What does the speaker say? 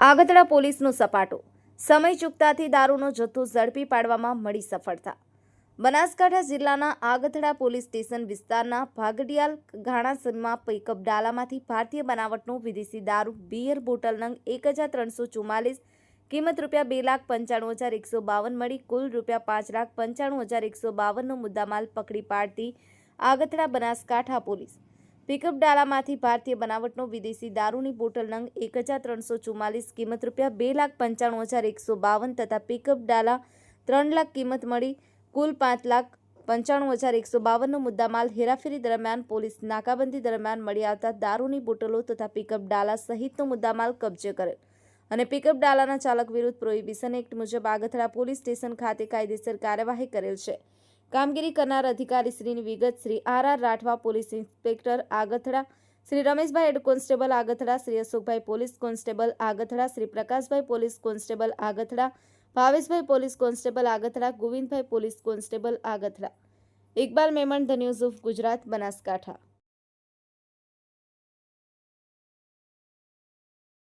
આગતડા પોલીસનો સપાટો. સમય ચૂકતાથી દારૂનો જથ્થો ઝડપી પાડવામાં મળી સફળતા. બનાસકાંઠા જિલ્લાના આગથડા પોલીસ સ્ટેશન વિસ્તારના ભાગડિયાલ ઘાણાસનમાં પિકઅપ ડાલામાંથી ભારતીય બનાવટનું વિદેશી દારૂ બિયર બોટલ નંગ એક હજાર ત્રણસો ચુમ્માલીસ, કિંમત રૂપિયા બે લાખ પંચાણું હજાર એકસો બાવન મળી, કુલ રૂપિયા પાંચ લાખ પંચાણું હજાર એકસો બાવનનો મુદ્દામાલ પકડી પાડતી આગથડા બનાસકાંઠા પોલીસ. પિકઅપ ડાલામાંથી ભારતીય બનાવટનો વિદેશી દારૂની બોટલ નંગ એક હજાર ત્રણસો ચુમ્માલીસ કિંમત રૂપિયા બે લાખ પંચાણું હજાર એકસો બાવન તથા પિકઅપ ડાલા ત્રણ લાખ કિંમત મળી કુલ પાંચ લાખ પંચાણું હજાર એકસો બાવનનો મુદ્દામાલ હેરાફેરી દરમિયાન પોલીસ નાકાબંધી દરમિયાન મળી આવતા દારૂની બોટલો તથા પિકઅપ ડાલા સહિતનો મુદ્દામાલ કબજે કરેલ. અને પિકઅપ ડાલાના ચાલક વિરુદ્ધ પ્રોહિબિશન એક્ટ મુજબ આગથરા પોલીસ સ્ટેશન ખાતે કાયદેસર કાર્યવાહી કરેલ છે. કામગીરી કરનાર અધિકારીશ્રીની વિગત Shri R R Rathwa, police inspector Agathada, Shri Rameshbhai head constable Agathada, Shri Ashokbhai police constable Agathada, Shri Prakashbhai police constable Agathada, Bhaveshbhai police constable Agathada, Govindbhai police constable Agathada. Iqbal Memon, the news of Gujarat, Banaskantha.